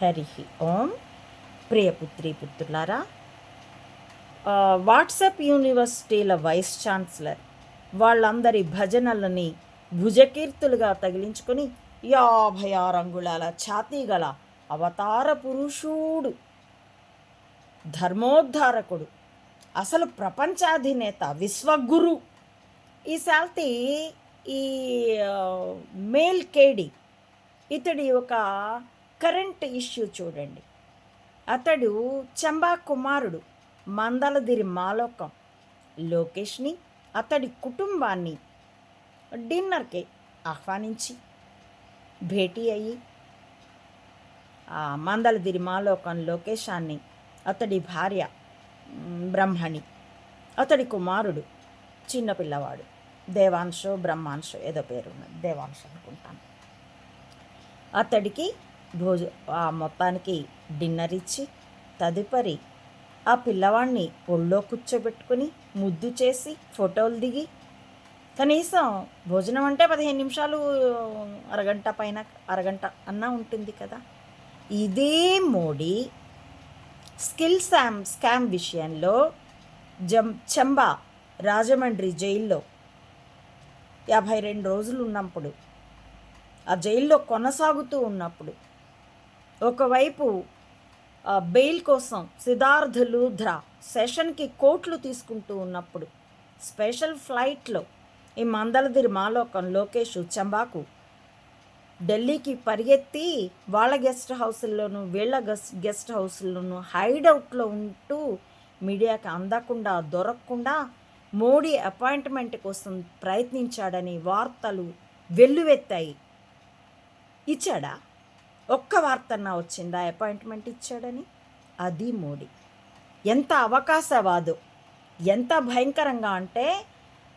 హరి ఓం. ప్రియపుత్రి పుత్రులారా వాట్సాప్ యూనివర్సిటీల వైస్ ఛాన్సలర్ వాళ్ళందరి భజనలని భుజకీర్తులుగా తగిలించుకొని యాభై ఆరు అంగుళాల ఛాతీ గల అవతార పురుషుడు ధర్మోద్ధారకుడు అసలు ప్రపంచాధినేత విశ్వగురు. ఈ సాల్తి ఈ మేల్ కేడి ఇతడి ఒక కరెంట్ ఇష్యూ చూడండి. అతడు చంబా కుమారుడు మందలదిరి మాలోకం. లోకేష్ని అతడి కుటుంబాన్ని డిన్నర్కి ఆహ్వానించి భేటీ అయ్యి ఆ మందలదిరి మాలోకం లోకేశాన్ని అతడి భార్య బ్రహ్మణి అతడి కుమారుడు చిన్నపిల్లవాడు దేవాంశో బ్రహ్మాంశో ఏదో పేరు ఉన్నది దేవాంశ అనుకుంటాను. అతడికి భోజ ఆ మొత్తానికి డిన్నర్ ఇచ్చి తదుపరి ఆ పిల్లవాడిని ఒళ్ళో కూర్చోబెట్టుకుని ముద్దు చేసి ఫోటోలు దిగి కనీసం భోజనం అంటే పదిహేను నిమిషాలు అరగంట పైన అరగంట అన్నా ఉంటుంది కదా. ఇదే మోడీ స్కిల్ శామ్ స్కామ్ విషయంలో జం చంబా రాజమండ్రి జైల్లో యాభై రెండు రోజులు ఉన్నప్పుడు ఆ జైల్లో కొనసాగుతూ ఉన్నప్పుడు ఒకవైపు బెయిల్ కోసం సిద్ధార్థ్ లూధ్రా సెషన్కి కోట్లు తీసుకుంటూ ఉన్నప్పుడు స్పెషల్ ఫ్లైట్లో ఈ మందలదిరి మాలోకం లోకేష్ చంబాకు ఢిల్లీకి పరిగెత్తి వాళ్ళ గెస్ట్ హౌస్ల్లోనూ వీళ్ళ గెస్ట్ గెస్ట్ హౌస్లోనూ హైడౌట్లో ఉంటూ మీడియాకి అందకుండా దొరకకుండా మోడీ అపాయింట్మెంట్ కోసం ప్రయత్నించాడని వార్తలు వెల్లువెత్తాయి. ఇచ్చాడా? ఒక్క వార్తన్నా వచ్చిందా? అపాయింట్మెంట్ ఇచ్చాడని? అది మోడీ. ఎంత అవకాశవాదు ఎంత భయంకరంగా అంటే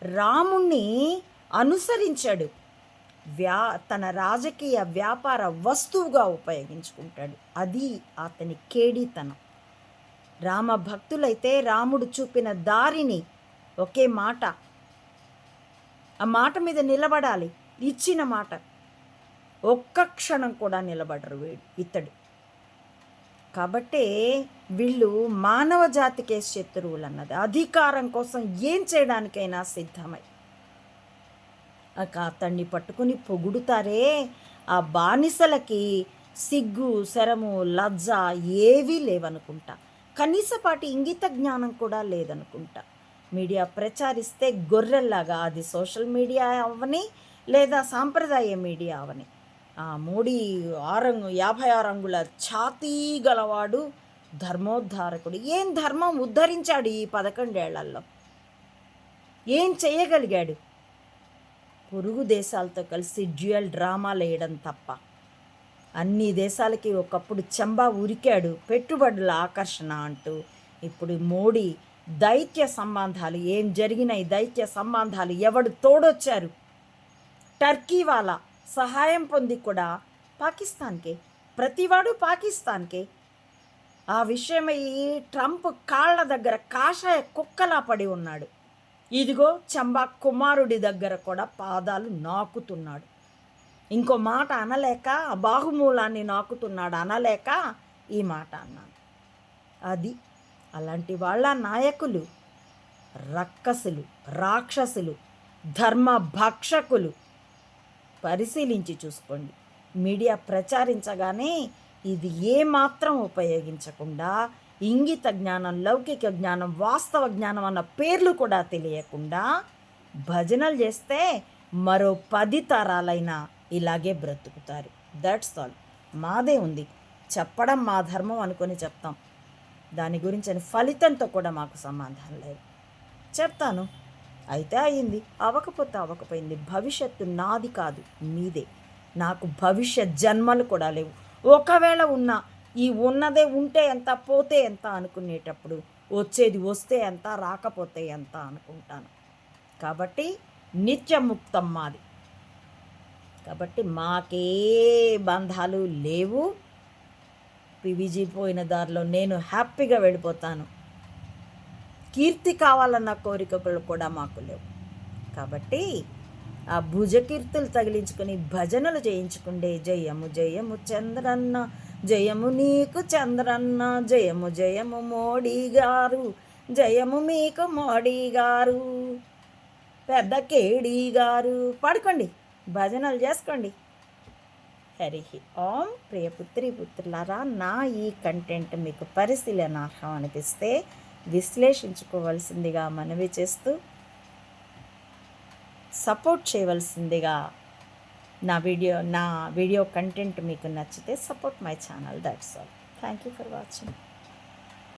రాముణ్ణి అనుసరించాడు. వ్యా తన రాజకీయ వ్యాపార వస్తువుగా ఉపయోగించుకుంటాడు. అది అతని కేడీతనం. రామ భక్తులైతే రాముడు చూపిన దారిని ఒకే మాట ఆ మాట మీద నిలబడాలి. ఇచ్చిన మాట. ఒక్క క్షణం కూడా నిలబడరు వీడు ఇతడు. కాబట్టే వీళ్ళు మానవ జాతికే శత్రువులు అన్నది అధికారం కోసం ఏం చేయడానికైనా సిద్ధమై. అక అతన్ని పట్టుకుని పొగుడుతారే ఆ బానిసలకి సిగ్గు శరము లజ్జ ఏవీ లేవనుకుంటా. కనీసపాటి ఇంగిత జ్ఞానం కూడా లేదనుకుంటా. మీడియా ప్రచారిస్తే గొర్రెల్లాగా అది సోషల్ మీడియా అవని లేదా సాంప్రదాయ మీడియా అవని. మోడీ ఆరంగు యాభై ఆరు అంగుళ ఛాతీ గలవాడు ధర్మోద్ధారకుడు. ఏం ధర్మం ఉద్ధరించాడు ఈ పదకొండేళ్ళలో ఏం చేయగలిగాడు? పొరుగు దేశాలతో కలిసి డ్యూయల్ డ్రామాలు వేయడం తప్ప. అన్ని దేశాలకి ఒకప్పుడు చెంబా ఉరికాడు పెట్టుబడుల ఆకర్షణ అంటూ. ఇప్పుడు మోడీ దైత్య సంబంధాలు ఏం జరిగినాయి దైత్య సంబంధాలు ఎవడు తోడొచ్చారు? టర్కీ వాళ్ళ సహాయం పొంది కూడా పాకిస్తాన్కే ప్రతివాడు పాకిస్తాన్కే. ఆ విషయమై ట్రంప్ కాళ్ళ దగ్గర కాషాయ కుక్కలా పడి ఉన్నాడు. ఇదిగో చంబా కుమారుడి దగ్గర కూడా పాదాలు నాకుతున్నాడు. ఇంకో మాట అనలేక ఆ బాహుమూలాన్ని నాకుతున్నాడు అనలేక ఈ మాట అన్నాను అది అలాంటి వాళ్ళ నాయకులు రక్కసులు రాక్షసులు ధర్మ భక్షకులు పరిశీలించి చూసుకోండి. మీడియా ప్రచారించగానే ఇది ఏమాత్రం ఉపయోగించకుండా ఇంగిత జ్ఞానం లౌకిక జ్ఞానం వాస్తవ జ్ఞానం అన్న పేర్లు కూడా తెలియకుండా భజనలు చేస్తే మరో పది తరాలైనా ఇలాగే బ్రతుకుతారు. దట్స్ ఆల్ మాదే ఉంది. చెప్పడం మా ధర్మం అనుకొని చెప్తాం. దాని గురించి అని ఫలితంతో కూడా మాకు సమాధానం లేదు. చెప్తాను. అయితే అయింది. అవ్వకపోతే అవ్వకపోయింది భవిష్యత్తు నాది కాదు మీదే నాకు భవిష్యత్ జన్మలు కూడా లేవు. ఒకవేళ ఉన్నా ఈ ఉన్నదే ఉంటే ఎంత పోతే ఎంత అనుకునేటప్పుడు వచ్చేది వస్తే ఎంత రాకపోతే ఎంత అనుకుంటాను. కాబట్టి నిత్యముక్తం మాది. కాబట్టి మాకే బంధాలు లేవు. పివిజీ పోయిన దారిలో నేను హ్యాపీగా వెళ్ళిపోతాను. కీర్తి కావాలన్న కోరికలు కూడా మాకు లేవు. కాబట్టి ఆ భుజకీర్తులు తగిలించుకొని భజనలు చేయించుకుండే జయము జయము చంద్రన్న జయము నీకు చంద్రన్న జయము జయము మోడీ గారు జయము మీకు మోడీ గారు పెద్ద కేడీ గారు. పాడుకోండి భజనలు చేసుకోండి. హరి ఓం. ప్రియపుత్రి పుత్రులారా నా ఈ కంటెంట్ మీకు పరిశీలనార్హం అనిపిస్తే విశ్లేషించుకోవాల్సిందిగా మనవి చేస్తూ సపోర్ట్ చేయవలసిందిగా నా వీడియో నా వీడియో కంటెంట్ మీకు నచ్చితే support my channel. That's all thank you for watching